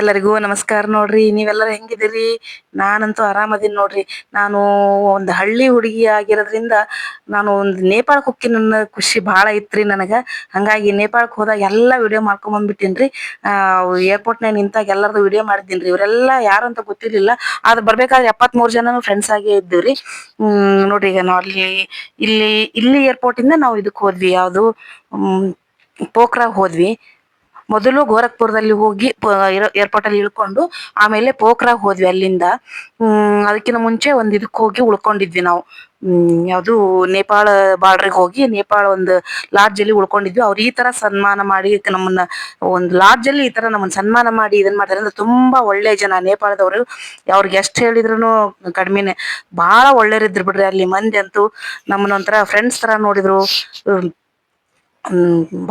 ಎಲ್ಲರಿಗೂ ನಮಸ್ಕಾರ ನೋಡ್ರಿ. ನೀವೆಲ್ಲರೂ ಹೆಂಗಿದ್ದೀರಿ? ನಾನಂತೂ ಆರಾಮದೀನಿ ನೋಡ್ರಿ. ನಾನು ಒಂದು ಹಳ್ಳಿ ಹುಡುಗಿ ಆಗಿರೋದ್ರಿಂದ ನಾನು ಒಂದು ನೇಪಾಳಕ್ಕೆ ಹೋಗಿ ನನ್ನ ಖುಷಿ ಭಾಳ ಇತ್ರಿ ನನಗೆ. ಹಂಗಾಗಿ ನೇಪಾಳಕ್ಕೆ ಹೋದಾಗ ಎಲ್ಲ ವಿಡಿಯೋ ಮಾಡ್ಕೊಂಡ್ ಬಂದ್ಬಿಟ್ಟಿನ್ರಿ. ಏರ್ಪೋರ್ಟ್ನಾಗ ನಿಂತಾಗ ಎಲ್ಲರದು ವಿಡಿಯೋ ಮಾಡಿದ್ದೀನಿ ರೀ ಇವರೆಲ್ಲ ಯಾರು ಅಂತ ಗೊತ್ತಿರಲಿಲ್ಲ. ಆದ್ರೆ ಬರ್ಬೇಕಾದ್ರೆ ಎಪ್ಪತ್ಮೂರು ಜನನು ಫ್ರೆಂಡ್ಸ್ ಆಗೇ ಇದ್ದೀವಿ ರೀ ನೋಡ್ರಿ ಈಗ ನಾವು ಅಲ್ಲಿ, ಇಲ್ಲಿ ಇಲ್ಲಿ ಏರ್ಪೋರ್ಟಿಂದ ನಾವು ಇದಕ್ಕೆ ಹೋದ್ವಿ. ಯಾವುದು? ಪೋಖ್ರಾಗ್ ಹೋದ್ವಿ. ಮೊದಲು ಗೋರಖ್ಪುರದಲ್ಲಿ ಹೋಗಿ ಏರ್ಪೋರ್ಟ್ ಅಲ್ಲಿ ಇಳ್ಕೊಂಡು ಆಮೇಲೆ ಪೋಖ್ರಾಗ್ ಹೋದ್ವಿ ಅಲ್ಲಿಂದ. ಅದಕ್ಕಿಂತ ಮುಂಚೆ ಒಂದ್ ಇದಕ್ಕೆ ಹೋಗಿ ಉಳ್ಕೊಂಡಿದ್ವಿ ನಾವು. ಯಾವ್ದು ನೇಪಾಳ ಬಾರ್ಡ್ರಿಗೆ ಹೋಗಿ ನೇಪಾಳ ಒಂದು ಲಾಡ್ಜ್ ಅಲ್ಲಿ ಉಳ್ಕೊಂಡಿದ್ವಿ. ಅವ್ರು ಈ ತರ ಸನ್ಮಾನ ಮಾಡಿ ನಮ್ಮನ್ನ ಒಂದು ಲಾಡ್ಜ್ ಅಲ್ಲಿ ಈ ತರ ನಮ್ಮನ್ನ ಸನ್ಮಾನ ಮಾಡಿ ಇದನ್ ಮಾಡ್ತಾರೆ. ಅಂದ್ರೆ ತುಂಬಾ ಒಳ್ಳೆ ಜನ ನೇಪಾಳದವರು. ಅವ್ರಿಗೆ ಎಷ್ಟು ಹೇಳಿದ್ರು ಕಡಿಮೆನೆ. ಬಹಳ ಒಳ್ಳೆಯರಿದ್ರು ಬಿಡ್ರಿ ಅಲ್ಲಿ ಮಂದಿ ಅಂತೂ. ನಮ್ಮನ್ನ ಒಂಥರ ಫ್ರೆಂಡ್ಸ್ ತರ ನೋಡಿದ್ರು.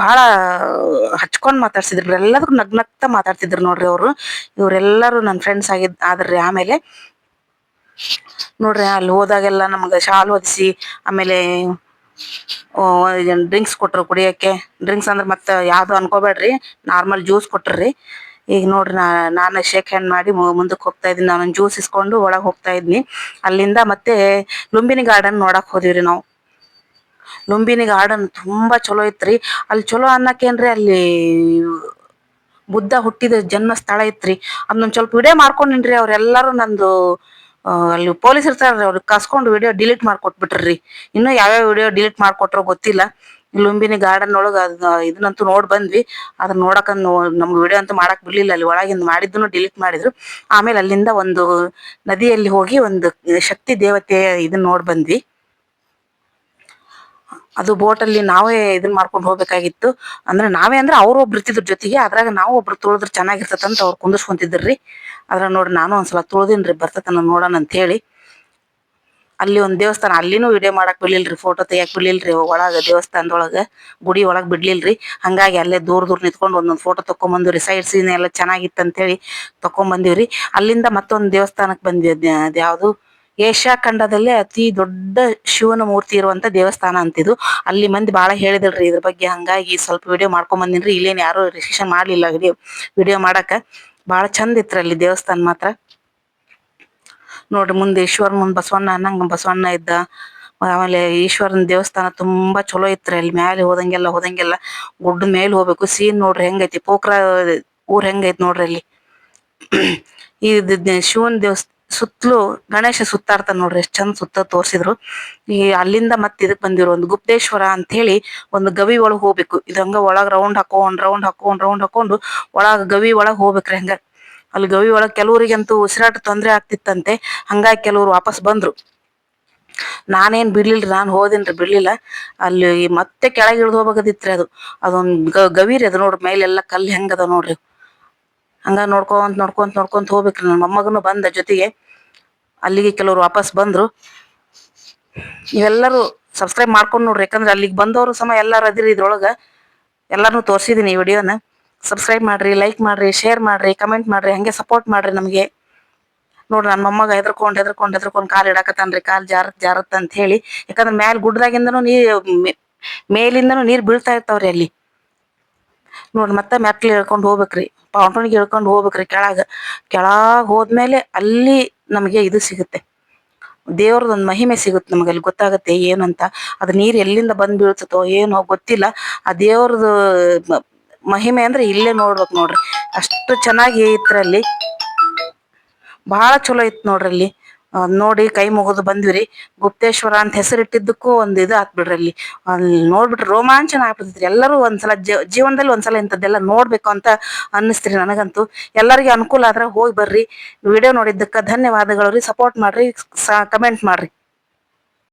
ಬಹಳ ಹಚ್ಕೊಂಡ್ ಮಾತಾಡ್ಸಿದ್ರು. ಎಲ್ಲದಕ್ಕೂ ನಗ್ನಗ್ತಾ ಮಾತಾಡ್ತಿದ್ರು ನೋಡ್ರಿ ಅವರು. ಇವರೆಲ್ಲರೂ ನನ್ನ ಫ್ರೆಂಡ್ಸ್ ಆಗಿದ್, ಆದ್ರಿ. ಆಮೇಲೆ ನೋಡ್ರಿ, ಅಲ್ಲಿ ಹೋದಾಗೆಲ್ಲ ನಮ್ಗೆ ಶಾಲ್ ಹೊದಿಸಿ, ಆಮೇಲೆ ಡ್ರಿಂಕ್ಸ್ ಕೊಟ್ಟರು ಕುಡಿಯೋಕ್ಕೆ. ಡ್ರಿಂಕ್ಸ್ ಅಂದ್ರೆ ಮತ್ತೆ ಯಾವುದು ಅನ್ಕೋಬೇಡ್ರಿ. ನಾರ್ಮಲ್ ಜ್ಯೂಸ್ ಕೊಟ್ರಿ ಈಗ ನೋಡ್ರಿ, ನಾ, ನಾನು ಶೇಕ್ ಹ್ಯಾಂಡ್ ಮಾಡಿ ಮುಂದಕ್ಕೆ ಹೋಗ್ತಾ ಇದ್ದೀನಿ. ನಾನು ಜ್ಯೂಸ್ ಇಸ್ಕೊಂಡು ಒಳಗೆ ಹೋಗ್ತಾ ಇದ್ನಿ. ಅಲ್ಲಿಂದ ಮತ್ತೆ ಲುಂಬಿನಿ ಗಾರ್ಡನ್ ನೋಡಕ್ಕೆ ಹೋದಿವ್ರಿ ನಾವು. ಲುಂಬಿನಿ ಗಾರ್ಡನ್ ತುಂಬಾ ಚಲೋ ಐತ್ರಿ. ಅಲ್ಲಿ ಚಲೋ ಅನ್ನಕೇನ್ರಿ ಅಲ್ಲಿ ಬುದ್ಧ ಹುಟ್ಟಿದ ಜನ್ಮ ಸ್ಥಳ ಐತ್ರಿ. ಅದನ್ನೊಂದ್ ಸ್ವಲ್ಪ ವಿಡಿಯೋ ಮಾಡ್ಕೊಂಡಿನ್ರಿ ಅವರೆಲ್ಲರೂ ನಂದು ಅಲ್ಲಿ ಪೊಲೀಸ್ ಇರ್ತಾರ್ರಿ ಅವ್ರಿಗೆ ಕಸ್ಕೊಂಡು ವಿಡಿಯೋ ಡಿಲೀಟ್ ಮಾಡ್ಕೊಟ್ಬಿಟ್ರಿ. ಇನ್ನು ಯಾವ್ಯಾವ ವಿಡಿಯೋ ಡಿಲೀಟ್ ಮಾಡ್ಕೊಟ್ರೋ ಗೊತ್ತಿಲ್ಲ. ಲುಂಬಿನಿ ಗಾರ್ಡನ್ ಒಳಗ ಅದು ಇದನ್ನಂತೂ ನೋಡ್ ಬಂದ್ವಿ. ಅದನ್ನ ನೋಡಕ ನಮ್ಗೆ ವಿಡಿಯೋ ಅಂತೂ ಮಾಡಕ್ ಬಿಡ್ಲಿಲ್ಲ. ಅಲ್ಲಿ ಒಳಗಿಂದ ಮಾಡಿದ್ದನ್ನು ಡಿಲೀಟ್ ಮಾಡಿದ್ರು. ಆಮೇಲೆ ಅಲ್ಲಿಂದ ಒಂದು ನದಿಯಲ್ಲಿ ಹೋಗಿ ಒಂದು ಶಕ್ತಿ ದೇವತೆ ಇದನ್ನ ನೋಡ್ ಬಂದ್ವಿ. ಅದು ಬೋಟಲ್ಲಿ ನಾವೇ ಇದನ್ನ ಮಾಡ್ಕೊಂಡು ಹೋಗ್ಬೇಕಾಗಿತ್ತು. ಅಂದ್ರೆ ನಾವೇ ಅಂದ್ರೆ ಅವ್ರು ಒಬ್ರು ಇರ್ತಿದ್ರ ಜೊತೆಗೆ, ಅದ್ರಾಗ ನಾವು ಒಬ್ರು ತುಳಿದ್ರೆ ಚೆನ್ನಾಗಿರ್ತದಂತ ಅವ್ರು ರೀ. ಅದ್ರಾಗ ನೋಡ್ರಿ ನಾನು ಒಂದ್ಸಲ ತುಳ್ದಿನ್ರಿ, ಬರ್ತತನ ನೋಡೋಣ ಅಂತ ಹೇಳಿ ಅಲ್ಲಿ ಒಂದು ದೇವಸ್ಥಾನ, ಅಲ್ಲಿನೂ ವಿಡಿಯೋ ಮಾಡಕ್ ಬಿಡ್ಲಿಲ್ರಿ ಫೋಟೋ ತೆಗಿಯಕ್ ಬಿಡ್ಲಿಲ್ರಿ, ಒಳಗ ದೇವಸ್ಥಾನದೊಳಗ ಗುಡಿ ಒಳಗ್ ಬಿಡ್ಲಿಲ್ರಿ. ಹಂಗಾಗಿ ಅಲ್ಲೇ ದೂರ ದೂರ ನಿಂತ್ಕೊಂಡು ಒಂದೊಂದು ಫೋಟೋ ತಕೊಂಡ್ ರೀ ಸೈಡ್ ಸೀನ್ ಎಲ್ಲ ಚೆನ್ನಾಗಿತ್ತು ಅಂತೇಳಿ ಹೇಳಿ ತಕೊಂಡ್ ಬಂದಿವ್ರಿ ಅಲ್ಲಿಂದ ಮತ್ತೊಂದು ದೇವಸ್ಥಾನಕ್ಕೆ ಬಂದ್ವಿ ಅದ್ಯಾವುದು ಅದ್ ಯಾವ್ದು? ಏಷ್ಯಾ ಖಂಡದಲ್ಲೇ ಅತಿ ದೊಡ್ಡ ಶಿವನ ಮೂರ್ತಿ ಇರುವಂತ ದೇವಸ್ಥಾನ ಅಂತಿದು ಅಲ್ಲಿ ಮಂದಿ ಬಹಳ ಹೇಳಿದಳ್ರಿ ಇದ್ರ ಬಗ್ಗೆ. ಹಂಗಾಗಿ ಸ್ವಲ್ಪ ವಿಡಿಯೋ ಮಾಡ್ಕೊಂಡ್ ಬಂದಿನ್ರಿ. ಇಲ್ಲೇನ್ ಯಾರು ರಿಸ್ಟ್ರಿಕ್ಷನ್ ಮಾಡ್ಲಿಲ್ಲ ವಿಡಿಯೋ ವಿಡಿಯೋ ಮಾಡಾಕ. ಬಹಳ ಚಂದ ಇತ್ರಿ ಅಲ್ಲಿ ದೇವಸ್ಥಾನ ಮಾತ್ರ. ನೋಡ್ರಿ ಮುಂದೆ ಈಶ್ವರ, ಮುಂದ್ ಬಸವಣ್ಣ ಅನ್ನಂಗ ಬಸವಣ್ಣ ಇದ್ದ. ಆಮೇಲೆ ಈಶ್ವರನ ದೇವಸ್ಥಾನ ತುಂಬಾ ಚಲೋ ಇತ್ರಿ ಅಲ್ಲಿ. ಮ್ಯಾಲೆ ಹೋದಂಗೆಲ್ಲ ಹೋದಂಗೆಲ್ಲ ಗುಡ್ಡ ಮೇಲೆ ಹೋಗ್ಬೇಕು. ಸೀನ್ ನೋಡ್ರಿ ಹೆಂಗೈತಿ. ಪೋಖ್ರ ಊರ್ ಹೆಂಗೈತಿ ನೋಡ್ರಿ ಅಲ್ಲಿ. ಈ ಶಿವನ್ ದೇವಸ್ಥಾನ ಸುತ್ತಲೂ ಗಣೇಶ ಸುತ್ತಾಡ್ತಾನ ನೋಡ್ರಿ ಎಷ್ಟು ಚಂದ ಸುತ್ತ ತೋರ್ಸಿದ್ರು. ಈ ಅಲ್ಲಿಂದ ಮತ್ತೆ ಇದಕ್ಕೆ ಬಂದಿರೋ ಒಂದು ಗುಪ್ತೇಶ್ವರ ಅಂತ ಹೇಳಿ ಒಂದು ಗವಿ ಒಳಗೆ ಹೋಗ್ಬೇಕು. ಇದಂಗ ಒಳಗೆ ರೌಂಡ್ ಹಾಕೊಂಡ್ ರೌಂಡ್ ಹಾಕೊಂಡ್, ರೌಂಡ್ ಹಾಕೊಂಡು ಒಳಗೆ ಗವಿ ಒಳಗೆ ಹೋಗ್ಬೇಕ್ರಿ ಹಂಗ. ಅಲ್ಲಿ ಗವಿ ಒಳಗೆ ಕೆಲವರಿಗಂತೂ ಉಸಿರಾಟ ತೊಂದರೆ ಆಗ್ತಿತ್ತಂತೆ. ಹಂಗಾಗಿ ಕೆಲವ್ರು ವಾಪಸ್ ಬಂದ್ರು. ನಾನೇನ್ ಬಿಡ್ಲಿಲ್ಲ ನಾನು ಹೋದೇನ್ರಿ ಬಿಡ್ಲಿಲ್ಲ. ಅಲ್ಲಿ ಮತ್ತೆ ಕೆಳಗೆ ಇಳಿದು ಹೋಗ್ಬೇಕಾದಿತ್ರಿ ಅದು. ಅದೊಂದು ಗ, ಗವಿ ರೀ ಅದು ನೋಡ್ರಿ, ಮೇಲೆಲ್ಲ ಕಲ್ಲು ಹೆಂಗದ ನೋಡ್ರಿ. ಹಂಗ ನೋಡ್ಕೊಂತ ನೋಡ್ಕೊಂತ ನೋಡ್ಕೊಂತ ಹೋಗ್ಬೇಕ್ರಿ. ನನ್ನ ಮೊಮ್ಮಗನು ಬಂದ ಜೊತೆಗೆ ಅಲ್ಲಿಗೆ ಕೆಲವರು ವಾಪಸ್ ಬಂದ್ರು. ನೀವೆಲ್ಲರೂ ಸಬ್ಸ್ಕ್ರೈಬ್ ಮಾಡ್ಕೊಂಡು ನೋಡ್ರಿ. ಯಾಕಂದ್ರೆ ಅಲ್ಲಿಗೆ ಬಂದವರು ಸಮ ಎಲ್ಲಾರು ಅದಿರಿ ಇದ್ರೊಳಗೆ. ಎಲ್ಲಾನು ತೋರ್ಸಿದೀನಿ ಈ ವಿಡಿಯೋನ. ಸಬ್ಸ್ಕ್ರೈಬ್ ಮಾಡ್ರಿ ಲೈಕ್ ಮಾಡ್ರಿ ಶೇರ್ ಮಾಡ್ರಿ ಕಮೆಂಟ್ ಮಾಡ್ರಿ, ಹಂಗೆ ಸಪೋರ್ಟ್ ಮಾಡ್ರಿ ನಮಗೆ. ನೋಡ್ರಿ ನನ್ನ ಮೊಮ್ಮಗ ಹೆದರ್ಕೊಂಡ್ ಹೆದರ್ಕೊಂಡ್ ಹೆದರ್ಕೊಂಡ್ ಕಾಲ್ ಇಡಾಕತ್ತಾನ್ರಿ. ಕಾಲ್ ಜಾರತ್ ಜಾರತ್ ಅಂತ ಹೇಳಿ. ಯಾಕಂದ್ರೆ ಮ್ಯಾಲ ಗುಡ್ಡದಾಗಿಂದನು ನೀರು ಮೇ- ನೀರು ನೀರ್ ಬೀಳ್ತಾ ಇರ್ತಾವ್ರಿ ಅಲ್ಲಿ. ನೋಡ್ರಿ ಮತ್ತೆ ಮೆಟ್ಲು ಇಳ್ಕೊಂಡ್ ಹೋಗ್ಬೇಕ್ರಿ. ಪೌಂಟನ್ಗೆ ಇಳ್ಕೊಂಡ್ ಹೋಗ್ಬೇಕ್ರಿ ಕೆಳಗ. ಕೆಳಗೆ ಹೋದ್ಮೇಲೆ ಅಲ್ಲಿ ನಮಗೆ ಇದು ಸಿಗುತ್ತೆ. ದೇವ್ರದೊಂದು ಮಹಿಮೆ ಸಿಗುತ್ತೆ ನಮಗೆ ಅಲ್ಲಿ ಗೊತ್ತಾಗುತ್ತೆ ಏನಂತ. ಅದು ನೀರು ಎಲ್ಲಿಂದ ಬಂದು ಬೀಳ್ತತೋ ಏನೋ ಗೊತ್ತಿಲ್ಲ. ಆ ದೇವ್ರದ್ದು ಮಹಿಮೆ ಅಂದ್ರೆ ಇಲ್ಲೇ ನೋಡ್ಬೇಕು ನೋಡ್ರಿ. ಅಷ್ಟು ಚೆನ್ನಾಗಿ ಇತ್ತರಲ್ಲಿ ಬಹಳ ಚಲೋ ಇತ್ತು ನೋಡ್ರಿ ಅಲ್ಲಿ. ನೋಡಿ ಕೈ ಮುಗಿದು ಬಂದ್ವಿರಿ. ಗುಪ್ತೇಶ್ವರ ಅಂತ ಹೆಸರಿಟ್ಟಿದ್ದಕ್ಕೂ ಒಂದು ಇದು ಹಾಕ್ಬಿಡ್ರಿ ಬಿಡ್ರಿ ಅಲ್ಲಿ. ಅಲ್ಲಿ ನೋಡ್ಬಿಟ್ರೆ ರೋಮಾಂಚನ ಆಗ್ಬಿಡ್ತೈತ್ರಿ. ಎಲ್ಲರೂ ಒಂದ್ಸಲ ಜೀವನದಲ್ಲಿ ಒಂದ್ಸಲ ಇಂಥದ್ದೆಲ್ಲ ನೋಡ್ಬೇಕು ಅಂತ ಅನ್ನಿಸ್ತೀರಿ ನನಗಂತೂ. ಎಲ್ಲರಿಗೂ ಅನುಕೂಲ ಆದ್ರೆ ಹೋಗಿ ಬರ್ರಿ. ವಿಡಿಯೋ ನೋಡಿದ್ದಕ್ಕೆ ಧನ್ಯವಾದಗಳು ರೀ. ಸಪೋರ್ಟ್ ಮಾಡ್ರಿ. ಕಮೆಂಟ್ ಮಾಡ್ರಿ.